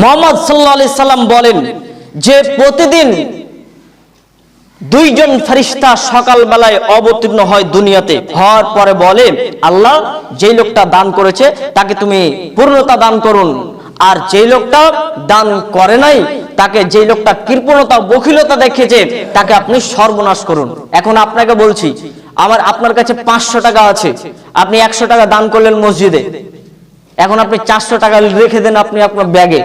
মোহাম্মদ সাল্লাহ আলি সাল্লাম বলেন যে প্রতিদিন দুইজন ফেরিস্তা সকালবেলায় অবতীর্ণ হয় দুনিয়াতে, হওয়ার পরে বলে, আল্লাহ, যেই লোকটা দান করেছে, তাকে তুমি পূর্ণতা দান করুন। আর যেই লোকটা দান করে নাই, তাকে যেই লোকটা কৃপণতা, বখিলতা দেখেছে তাকে আপনি সর্বনাশ করুন। এখন আপনাকে বলছি, আমার, আপনার কাছে পাঁচশো টাকা আছে। আপনি একশো টাকা দান করলেন মসজিদে। এখন আপনি চারশো টাকা রেখে দেন আপনি আপনার ব্যাগে।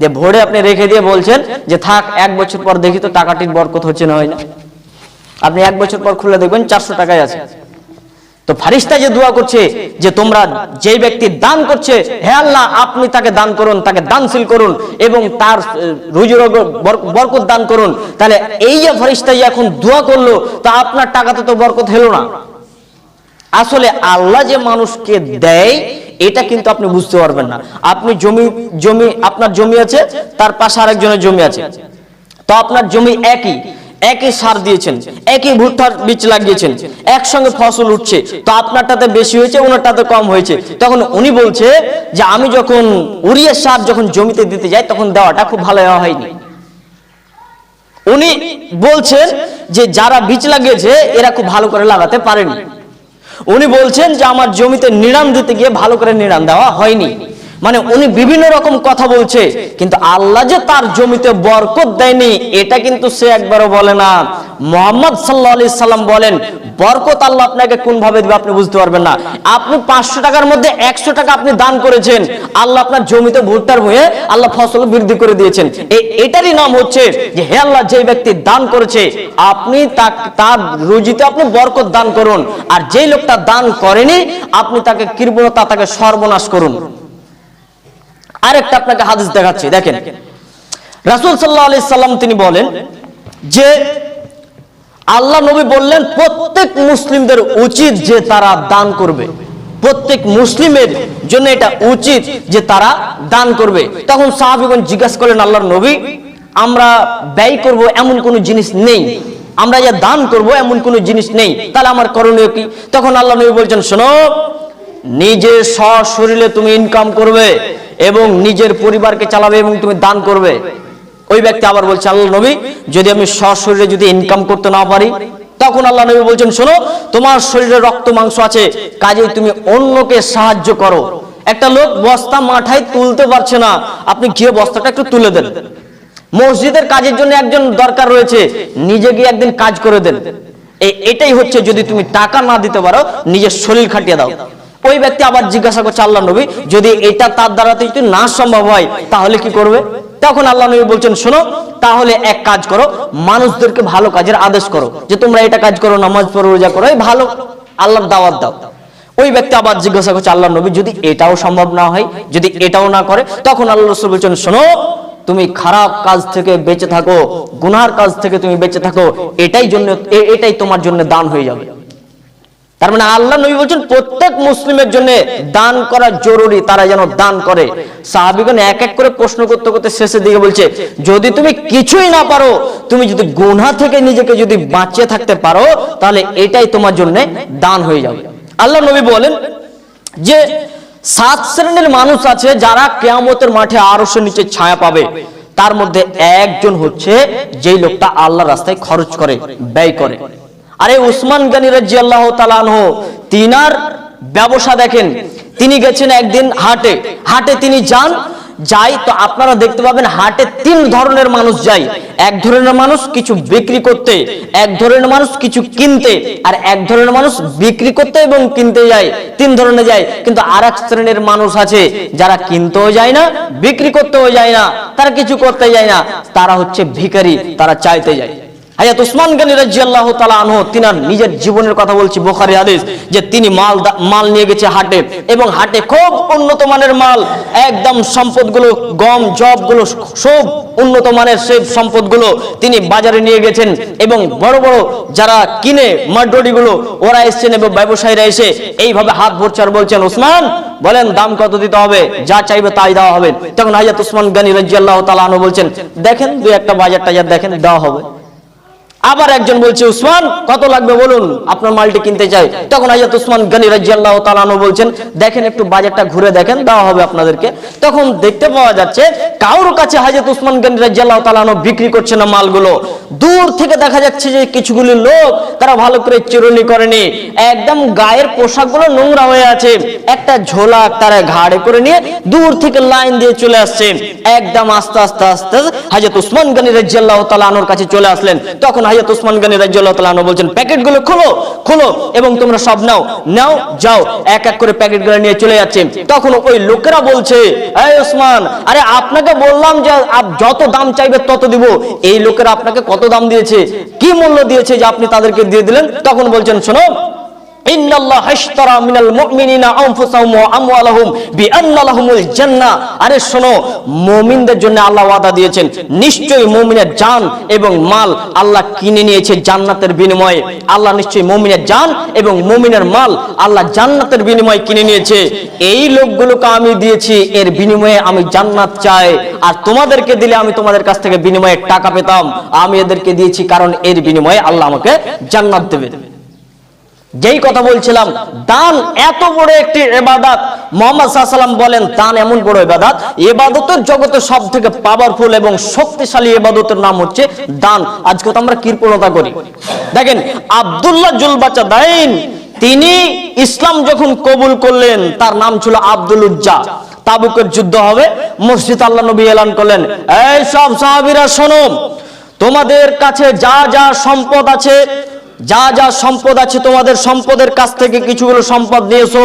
যে ভরে আপনি রেখে দিয়ে বলছেন যে থাক, এক বছর পর দেখি তো টাকাটির বরকত হচ্ছে না হয় না। আপনি এক বছর পর খুলে দেখবেন চারশো টাকায় আছে। তো ফারিস্তা যে দোয়া করছে যে তোমরা যেই ব্যক্তি দান করছে, হে আল্লাহ, আপনি তাকে দান করুন, তাকে দানশীল করুন এবং তার রুজি বরকত দান করুন। তাহলে এই যে ফারিস্তা যে এখন দোয়া করল, তা আপনার টাকাতে তো বরকত হলো না। আসলে আল্লাহ যে মানুষকে দেয় এটা কিন্তু আপনি বুঝতে পারবেন না। আপনি জমি জমি, আপনার জমি আছে, তার পাশে আরেকজনের জমি আছে। তো আপনার জমি একই একই সার দিয়েছেন, একই ভুট্টার বীজ লাগিয়েছেন, একসঙ্গে ফসল উঠছে। তো আপনারটাতে বেশি হয়েছে, ওনারটাতে কম হয়েছে। তখন উনি বলছে যে, আমি যখন উড়িয়ে সার যখন জমিতে দিতে যাই, তখন দেওয়াটা খুব ভালো দেওয়া হয়নি। উনি বলছেন যে, যারা বীজ লাগিয়েছে, এরা খুব ভালো করে লাগাতে পারেনি। উনি বলছেন যে আমার জমিতে নিড়ান দিতে গিয়ে ভালো করে নিড়ান দেওয়া হয়নি। মানে উনি বিভিন্ন রকম কথা বলছে, কিন্তু আল্লাহ যে তার জমিতে বরকত দেয়নি, এটা কিন্তু সে একবারও বলে না। মোহাম্মদ সাল্লাহ আলি সাল্লাম বলেন, বরকত আল্লাহ আপনাকে কোন ভাবে দিবে আপনি বুঝতে পারবেন না। আপনি পাঁচশো টাকার মধ্যে একশো টাকা আপনি দান করেছেন, আল্লাহ আপনার জমিতে ভুট্টার হয়ে আল্লাহ ফসল বৃদ্ধি করে দিয়েছেন। এটারই নাম হচ্ছে যে, হে আল্লাহ, যে ব্যক্তি দান করেছে, আপনি তার রুজিতে আপনি বরকত দান করুন, আর যেই লোকটা দান করেনি, আপনি তাকে কৃপণতা, তাকে সর্বনাশ করুন। আরেকটা আপনাকে হাদিস দেখাচ্ছি, দেখেন। রাসূল সাল্লাহ আলি সাল্লাম তিনি বলেন যে, আল্লাহ নবী বললেন, প্রত্যেক মুসলিমদের উচিত যে তারা দান করবে। প্রত্যেক মুসলিমের জন্য এটা উচিত যে তারা দান করবে। তখন সাহাবিগণ জিজ্ঞাসা করলেন, আল্লাহর নবী, আমরা ব্যয় করব এমন কোনো জিনিস নেই। আমরা যা দান করব এমন কোনো জিনিস নেই। তাহলে আমার করণীয় কি? তখন আল্লাহ নবী বলছেন, শোনো, নিজের সশরীরে তুমি ইনকাম করবে। এবং নিজের পরিবারকে চালাবে এবং তুমি দান করবে। ওই ব্যক্তি আবার বলছে, আল্লাহ নবী, যদি আমি সশরীরে যদি ইনকাম করতে না পারি, তখন আল্লাহ নবী বলছেন, শোনো, তোমার শরীরে রক্ত, মাংস আছে, কাজেই তুমি অন্যকে সাহায্য করো। একটা লোক বস্তা মাথায় তুলতে পারছে না। আপনি গিয়ে বস্তাটা একটু তুলে দেন। মসজিদের কাজের জন্য একজন দরকার রয়েছে, নিজে গিয়ে একদিন কাজ করে দেন। এটাই হচ্ছে যদি তুমি টাকা না দিতে পারো, নিজের শরীর খাটিয়ে দাও। ওই ব্যক্তি আবার জিজ্ঞাসা করছে, আল্লাহ নবী, যদি এটা তার দ্বারাতে যদি না সম্ভব হয়, তাহলে কি করবে? তখন আল্লাহ নবী বলছেন, শোনো, তাহলে এক কাজ করো, মানুষদেরকে ভালো কাজের আদেশ করো, যে তোমরা এটা কাজ করো, নামাজ পড়ো, রোজা করো, এই ভালো, আল্লাহর দাওয়াত দাও। ওই ব্যক্তি আবার জিজ্ঞাসা করছে, আল্লাহ নবী, যদি এটাও সম্ভব না হয়, যদি এটাও না করে? তখন আল্লাহ রসুল বলছেন, শোনো, তুমি খারাপ কাজ থেকে বেঁচে থাকো গুনার কাজ থেকে তুমি বেঁচে থাকো, এটাই জন্য এটাই তোমার জন্য দান হয়ে যাবে। তার মানে আল্লাহ নবী বলছেন, প্রত্যেক মুসলিমের জন্য দান করা জরুরি, তারা যেন দান করে। সাহাবিগণ এক এক করে প্রশ্ন করতে করতে শেষের দিকে বলছে, যদি তুমি কিছুই না পারো, তুমি যদি গুনাহ থেকে নিজেকে যদি বাঁচিয়ে থাকতে পারো, তাহলে এটাই তোমার জন্য দান হয়ে যাবে। আল্লাহ নবী বলেন যে, সাত শ্রেণির মানুষ আছে, যারা কেয়ামতের মাঠে আরশের নিচে ছায়া পাবে। তার মধ্যে একজন হচ্ছে যেই লোকটা আল্লাহর রাস্তায় খরচ করে, ব্যয় করে। আরে উসমান গানী রাজি আল্লাহ তালানহ তিনার ব্যবসা দেখেন, তিনি গেছেন একদিন হাটে। হাটে তিনি যান, যাই তো আপনারা দেখতে পাবেন হাটে তিন ধরনের মানুষ যায়। এক ধরনের মানুষ কিছু বিক্রি করতে, এক ধরনের মানুষ কিছু কিনতে, আর এক ধরনের মানুষ বিক্রি করতে এবং কিনতে যায়, তিন ধরনের যায়। কিন্তু আর এক শ্রেণির মানুষ আছে, যারা কিনতেও যায় না, বিক্রি করতেও যায় না, তারা কিছু করতে যায় না, তারা হচ্ছে ভিখারি, তারা চাইতে যায়। হায়াত উসমান গানী রাদিয়াল্লাহু তাআলা আনহু, তিনার নিজের জীবনের কথা বলছি, বুখারী হাদিস, যে তিনি মাল মাল নিয়ে গেছে হাটে এবং হাটে খুব উন্নত মানের মাল, একদম সম্পদগুলো, গম জবগুলো সব উন্নত মানের সেই সম্পদগুলো তিনি বাজারে নিয়ে গেছেন এবং বড় বড় যারা কিনে মাড্ডডিগুলো ওরা এসেছেন এবং ব্যবসায়ীরা এসে এইভাবে হাত ভরছে আর বলছেন, উসমান, বলেন দাম কত দিতে হবে? যা চাইবে তাই দেওয়া হবে। তখন হাজাত উসমান গানী রাদিয়াল্লাহু তাআলা আনহু বলছেন, দেখেন দুই একটা বাজার টাজার দেখেন দেওয়া হবে। আবার একজন বলছে, উসমান, কত লাগবে বলুন? আপনার মালটি কিনতে চাই। তখন আজাদ উসমান গনি রাজিয়াল্লাহ তালানো বলছেন, দেখেন একটু বাজারটা ঘুরে দেখেন, দেওয়া হবে আপনাদেরকে। তখন দেখতে পাওয়া যাচ্ছে, কারোর কাছে হাজত উসমান গনি রাজিয়াল্লাহ তালানো বিক্রি করছে না মালগুলো। দূর থেকে দেখা যাচ্ছে যে কিছুগুলি লোক তারা ভালো করে চিরুনি করেনি। একদম গায়ের পোশাকগুলো নোংরা হয়ে আছে। একটা ঝোলা তারা ঘাড়ে করে নিয়ে দূর থেকে লাইন দিয়ে চলে আসছে। একদম আস্তে আস্তে আস্তে হাজরত উসমান গনি রাজিয়াল্লাহ তালানোর কাছে চলে আসলেন। তখন হাজরত উসমান গনি রাজিয়াল্লাহ তালানো বলছেন, প্যাকেটগুলো খোলো খোলো এবং তোমরা সব নাও নাও, যাও। এক এক করে প্যাকেটগুলো নিয়ে চলে যাচ্ছে। তখন ওই লোকেরা বলছে আরে আপনাকে বললাম যে যত দাম চাইবে তত দিব। এই লোকেরা আপনাকে কত দাম দিয়েছে? কি মূল্য দিয়েছে যে আপনি তাদেরকে দিয়ে দিলেন? তখন বলছেন শোনো ইন্নাল্লাহ হাশতারা মিনাল মুমিনিনা আনফুসাহুম ওয়া আমওয়ালাহুম বিআন্না লাহুমুল জান্নাহ। আরে শোনো, মুমিনদের জন্য আল্লাহ ওয়াদা দিয়েছেন, নিশ্চয়ই মুমিনের জান এবং মাল আল্লাহ কিনে নিয়েছে জান্নাতের বিনিময়ে। আল্লাহ নিশ্চয়ই মুমিনের জান এবং মুমিনের মাল আল্লাহ জান্নাতের বিনিময়ে কিনে নিয়েছে। এই লোকগুলোকে আমি দিয়েছি, এর বিনিময়ে আমি জান্নাত চাই। আর তোমাদেরকে দিলে আমি তোমাদের কাছ থেকে বিনিময়ে টাকা পেতাম। আমি এদেরকে দিয়েছি কারণ এর বিনিময়ে আল্লাহ আমাকে জান্নাত দেবে। যেই কথা বলছিলাম, দান এত বড় একটি এবাদাত মোহাম্মদ সাল্লাম বলেন, দান এমন বড় এবাদাত এবাদতের জগতে সব থেকে পাওয়ারফুল এবং শক্তিশালী এবাদতের নাম হচ্ছে দান। আজকে তো আমরা কৃপণতা করি। দেখেন, আব্দুল্লাহ জুলবাচা দাইন, তিনি ইসলাম যখন কবুল করলেন, তার নাম ছিল আব্দুল উজ্জা তাবুকের যুদ্ধ হবে, মসজিদ আল্লাহ নবী এলান করলেন। এই সব সাহাবীরা, শোনো, তোমাদের কাছে যা যা সম্পদ আছে যা যা সম্পদ আছে তোমাদের সম্পদের কাছ থেকে কিছুগুলো সম্পদ নিয়েছো।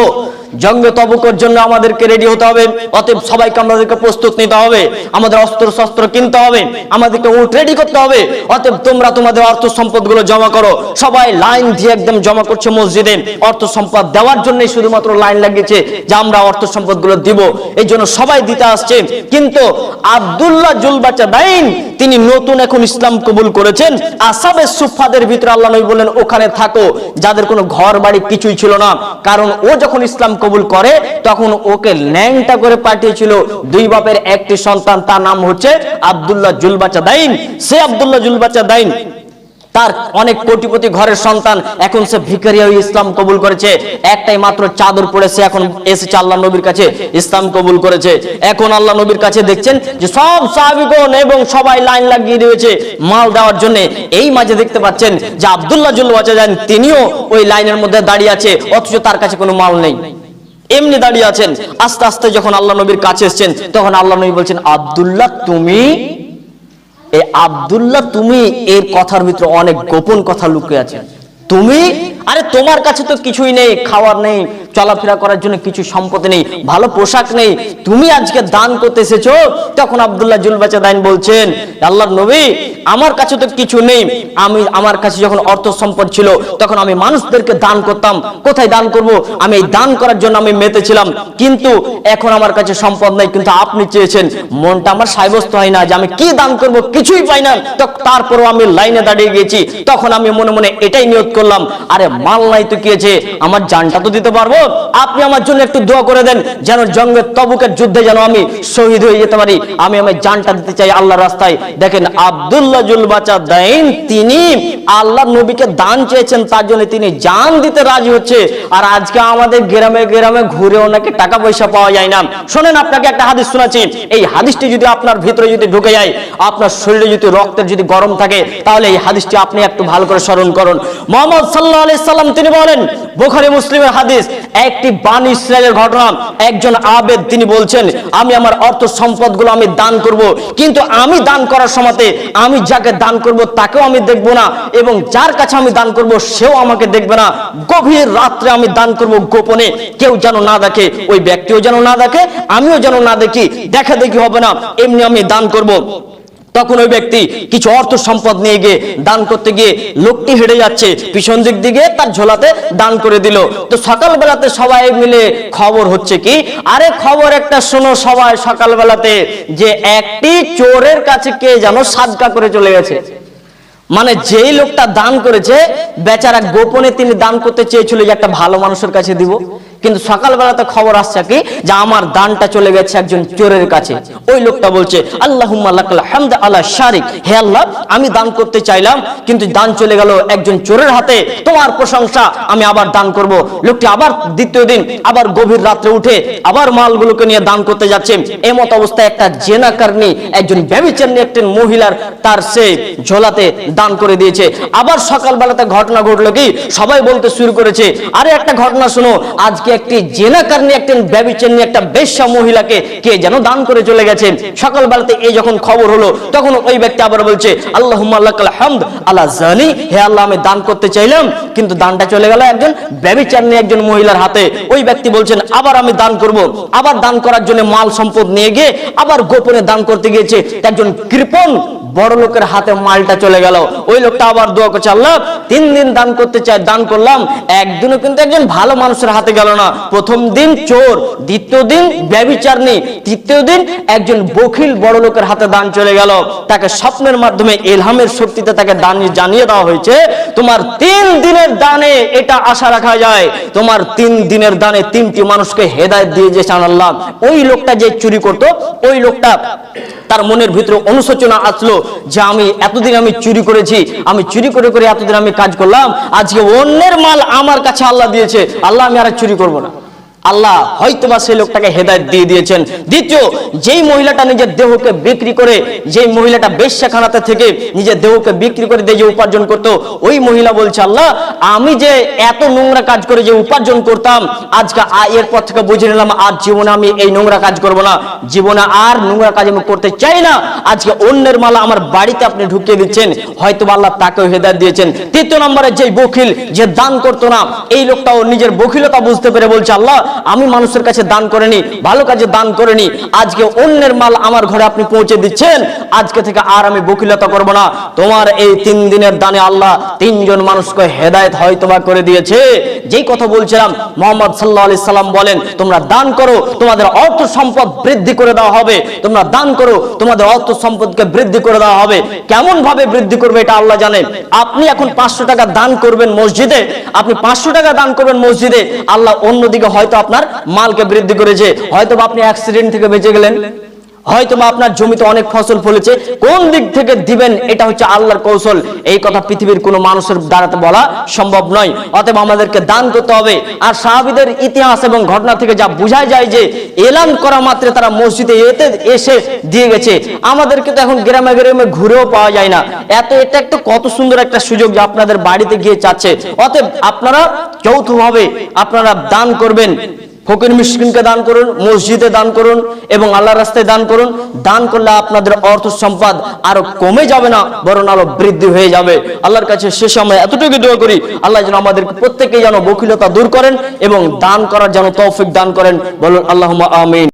জঙ্গে তবুকের জন্য আমাদেরকে রেডি হতে হবে। অতএব সবাইকে আমাদেরকে প্রস্তুত নিতে হবে। আমাদের অস্ত্র শস্ত্র কিনতে হবে। আমাদেরকে উঠ রেডি করতে হবে। অতএব তোমরা তোমাদের অর্থ সম্পদগুলো জমা করো। সবাই লাইন দিয়ে একদম জমা করছে মসজিদে। অর্থ সম্পদ দেওয়ার জন্যই শুধুমাত্র লাইন লাগিয়েছে যে আমরা অর্থ সম্পদগুলো দিব। এই জন্য সবাই দিতে আসছে। কিন্তু আব্দুল্লাহ জুলবাচা দাইন তিনি নতুন এখন ইসলাম কবুল করেছেন। আসাবের সুফাদের ভিতরে আল্লাহ বললেন, ওখানে থাকো। যাদের কোনো ঘর বাড়ি কিছুই ছিল না। কারণ ও যখন ইসলাম কবুল করে, তখন ওকে ল্যাংটা করে পাঠিয়েছিল। দুই বাপের একটি সন্তান, তার নাম হচ্ছে আব্দুল্লাহ জুলবাচা দাইন। সে আব্দুল্লাহ জুলবাচা দাইন, তার অনেক কোটিপতি ঘরের সন্তান, এখন সে ভিকারিয়া ইসলাম কবুল করেছে। একটাই মাত্র চাদর পড়েছে এখন এসেছে আল্লাহ নবীর কাছে, ইসলাম কবুল করেছে। এখন আল্লাহ নবীর কাছে দেখছেন যে সব সাহাবিগণ এবং সবাই লাইন লাগিয়ে দিয়েছে মাল দেওয়ার জন্য। এই মাঝে দেখতে পাচ্ছেন যে আব্দুল্লাহ জুল যান তিনিও ওই লাইনের মধ্যে দাঁড়িয়ে আছে, অথচ তার কাছে কোনো মাল নেই। এমনি দাঁড়িয়ে আছেন। আস্তে আস্তে যখন আল্লাহ নবীর কাছে এসছেন, তখন আল্লাহ নবী বলছেন, আবদুল্লাহ, তুমি এই আব্দুল্লাহ, তুমি এর কথার ভিতরে অনেক গোপন কথা লুকিয়ে আছে। তুমি আরে তোমার কাছে তো কিছুই নেই, খাওয়ার নেই, চলাফেরা করার জন্য কিছু সম্পত্তি নেই, ভালো পোশাক নেই। তুমি আজকে দান করতে এসেছ? তখন আব্দুল্লাহ জুলবাচা দাইন বলছেন, আল্লাহর নবী, আমার কাছে তো কিছু নেই। আমি, আমার কাছে যখন অর্থ সম্পদ ছিল, তখন আমি মানুষদেরকে দান করতাম। কোথায় দান করব? আমি এই দান করার জন্য আমি মেতেছিলাম কিন্তু এখন আমার কাছে সম্পদ নেই। কিন্তু আপনি চেয়েছেন, মনটা আমার সাব্যস্ত হয় না যে আমি কি দান করব? কিছুই পাই না। তারপরও আমি লাইনে দাঁড়িয়ে গেছি। তখন আমি মনে মনে এটাই নিয়ত করলাম। আরে মাল তো আমার জানটা তো দিতে পারব। আপনি আমার জন্য একটু দোয়া করে দেন, যেন জঙ্গে তবুকের যুদ্ধে যেন আমি শহীদ হয়ে যেতে পারি। আমি আমার জানটা দিতে চাই রাস্তায়। দেখেন তিনি আল্লাহ নবীকে দান চেয়েছেন, তার জন্য তিনি জান দিতে রাজি হচ্ছে। আর আজকে আমাদের গ্রামে গ্রামে ঘুরে ওনাকে টাকা পয়সা পাওয়া যায় না। শোনেন, আপনাকে একটা হাদিস শোনাচ্ছি। এই হাদিসটি যদি আপনার ভিতরে যদি ঢুকে যায়, আপনার শরীরে যদি রক্তের যদি গরম থাকে, তাহলে এই হাদিসটি আপনি একটু ভালো করে স্মরণ করুন। মোহাম্মদ সাল্লাহ সাল্লাম, তিনি বলেন, বুখারী, মুসলিমের হাদিস, একটি বান ইসরায়েলের ঘটনা, একজন আবেদ, তিনি বলছেন, আমি আমার অর্থ সম্পদগুলো আমি দান করব, কিন্তু আমি দান করার সময়তে আমি যাকে দান করব তাকেও আমি দেখব না, এবং যার কাছে আমি দান করব সেও আমাকে দেখবে না। গভীর রাত্রে আমি দান করব গোপনে, কেউ যেন না দেখে, ওই ব্যক্তিও যেন না দেখে, আমিও যেন না দেখি, দেখা দেখি হবে না, এমনি আমি দান করব। তখন ওই ব্যক্তি কিছু অর্থ সম্পদ নিয়ে গিয়ে দান করতে গিয়ে লোকটি হেঁটে যাচ্ছে, পিছন দিক দিকে তার ঝোলাতে দান করে দিল। তো সকালবেলাতে সবাই মিলে খবর হচ্ছে কি, আরে খবর একটা শোনো সবাই, সকালবেলাতে যে একটি চোরের কাছে কে যেন সাদকা করে চলে গেছে। মানে যেই লোকটা দান করেছে, বেচারা গোপনে তিনি দান করতে চেয়েছিল যে একটা ভালো মানুষের কাছে দিব। কিন্তু সকালবেলাতে খবর আসছে কি? যে আমার দানটা চলে গেছে একজন চোরের কাছে। ওই লোকটা বলছে লাকাল হামদ আলা শারিক। হে আল্লাহ, আমি দান করতে চাইলাম, কিন্তু দান চলে গেল একজন চোরের হাতে। তোমার প্রশংসা আমি আবার দান করব। লোকটি আবার দ্বিতীয় দিন আবার গভীর রাত্রে উঠে আবার মালগুলোকে নিয়ে দান করতে যাচ্ছে। এমত অবস্থায় একটা জেনাকারনি একজন ব্যবিচারনি একজন মহিলার তার সে ঝোলাতে দান করে দিয়েছে। আবার সকালবেলাতে ঘটনা ঘটলো কি? সবাই বলতে শুরু করেছে, আরে একটা ঘটনা শোনো, আজকে একটি জেনাকারনি একজন ব্যবিচারনি একটা বেশ্যা মহিলাকে কে যেন দান করে চলে গেছে। সকালবেলাতে এই যখন খবর হলো, তখন ওই ব্যক্তি আবার বলছে আল্লাহ হামদ আল্লাহ জানি। হে আল্লাহ, আমি দান করতে চাইলাম, কিন্তু দানটা চলে গেল একজন ব্যবিচারনি একজন মহিলার হাতে। ওই ব্যক্তি বলছেন, আবার আমি দান করব। আবার দান করার জন্য মাল সম্পদ নিয়ে গিয়ে আবার গোপনে দান করতে গিয়েছে। একজন কৃপণ বড় লোকের হাতে মালটা চলে গেল। ওই লোকটা আবার দোয়া করছে, আল্লাহ, তিন দিন দান করতে চাই, দান করলাম। একদিনও কিন্তু একজন ভালো মানুষের হাতে গেল না। প্রথম দিন চোর, দ্বিতীয় দিন ব্যবিচারনি তৃতীয় দিন একজন বখিল বড় লোকের হাতে দান চলে গেল। তাকে স্বপ্নের মাধ্যমে, এলহামের শক্তিতে তাকে দান জানিয়ে দেওয়া হয়েছে, তোমার তিন দিনের দানে এটা আশা রাখা যায়। তোমার তিন দিনের দানে তিনটি মানুষকে হেদায়ত দিয়ে যে আল্লাহ। ওই লোকটা যে চুরি করতো, ওই লোকটা তার মনের ভিতরে অনুশোচনা আসলো যে আমি এতদিন আমি চুরি করেছি, আমি চুরি করে করে এতদিন আমি কাজ করলাম, আজকে অন্যের মাল আমার কাছে আল্লাহ দিয়েছে, আল্লাহ আমি আর চুরি করব না। আল্লাহ হয়তোবা সেই লোকটাকে হেদায়ত দিয়ে দিয়েছেন। দ্বিতীয়, যেই মহিলাটা নিজের দেহকে বিক্রি করে, যেই মহিলাটা বেশ্যাখানাতে থেকে নিজের দেহকে বিক্রি করে দিয়ে যে উপার্জন করতো, ওই মহিলা বলছে, আল্লাহ, আমি যে এত নোংরা কাজ করে যে উপার্জন করতাম, আজকে আ- এরপর থেকে বুঝে নিলাম আর জীবনে আমি এই নোংরা কাজ করব না। জীবনে আর নোংরা কাজ আমি করতে চাই না। আজকে অন্যের মালা আমার বাড়িতে আপনি ঢুকিয়ে দিচ্ছেন। হয়তো আল্লাহ তাকেও হেদায়ত দিয়েছেন। তৃতীয় নম্বরে যেই বখিল, যে দান করতো না, এই লোকটাও নিজের বখিলতা বুঝতে পেরে বলছে, আল্লাহ আমি মানুষের কাছে দান করিনি, ভালো কাজে দান করিনি। আজকে অন্যের মাল আমার ঘরে আপনি পৌঁছে দিচ্ছেন। আজকে থেকে আর আমি বকিলতা করব না। তোমার এই তিন দিনের দানে আল্লাহ তিনজন মানুষকে হেদায়েত হয়তোবা করে দিয়েছে। যেই কথা বলছিলাম, মোহাম্মদ সাল্লাহ আলি সাল্লাম বলেন, তোমরা দান করো, তোমাদের অর্থ সম্পদ বৃদ্ধি করে দেওয়া হবে। তোমরা দান করো, তোমাদের অর্থ সম্পদকে বৃদ্ধি করে দেওয়া হবে। কেমন ভাবে বৃদ্ধি করবে এটা আল্লাহ জানেন? আপনি এখন পাঁচশো টাকা দান করবেন মসজিদে, আপনি পাঁচশো টাকা দান করবেন মসজিদে, আল্লাহ অন্যদিকে হয়তো আপনার মালকে বৃদ্ধি করেছে। হয়তো আপনি অ্যাক্সিডেন্ট থেকে বেঁচে গেলেন। হয়তো আপনার জমিতে অনেক ফসল ফলেছে। কোন দিক থেকে দিবেন, এটা হচ্ছে আল্লাহর কৌশল। এই কথা পৃথিবীর কোনো মানুষের দ্বারাতে বলা সম্ভব নয়। অতএব আমাদেরকে দান করতে হবে। আর সাহাবিদের ইতিহাস এবং ঘটনা থেকে যা বোঝাই যায় যে, এলান করা মাত্রে তারা মসজিদে এতে এসে দিয়ে গেছে। আমাদেরকে তো এখন গ্রামে গ্রামে ঘুরেও পাওয়া যায় না। এত, এটা একটা কত সুন্দর একটা সুযোগ যে আপনাদের বাড়িতে গিয়ে চাচ্ছে অতএব আপনারা যৌথভাবে আপনারা দান করবেন। ফকির মিসকিনকে দান করুন, মসজিদে দান করুন এবং আল্লাহ রাস্তায় দান করুন। দান করলে আপনাদের অর্থ সম্পদ আরও কমে যাবে না, বরং আরও বৃদ্ধি হয়ে যাবে। আল্লাহর কাছে সে সময় এতটুকু দোয়া করি, আল্লাহ যেন আমাদের প্রত্যেকেই যেন বকিলতা দূর করেন এবং দান করার যেন তৌফিক দান করেন। বলুন আল্লাহ আমিন।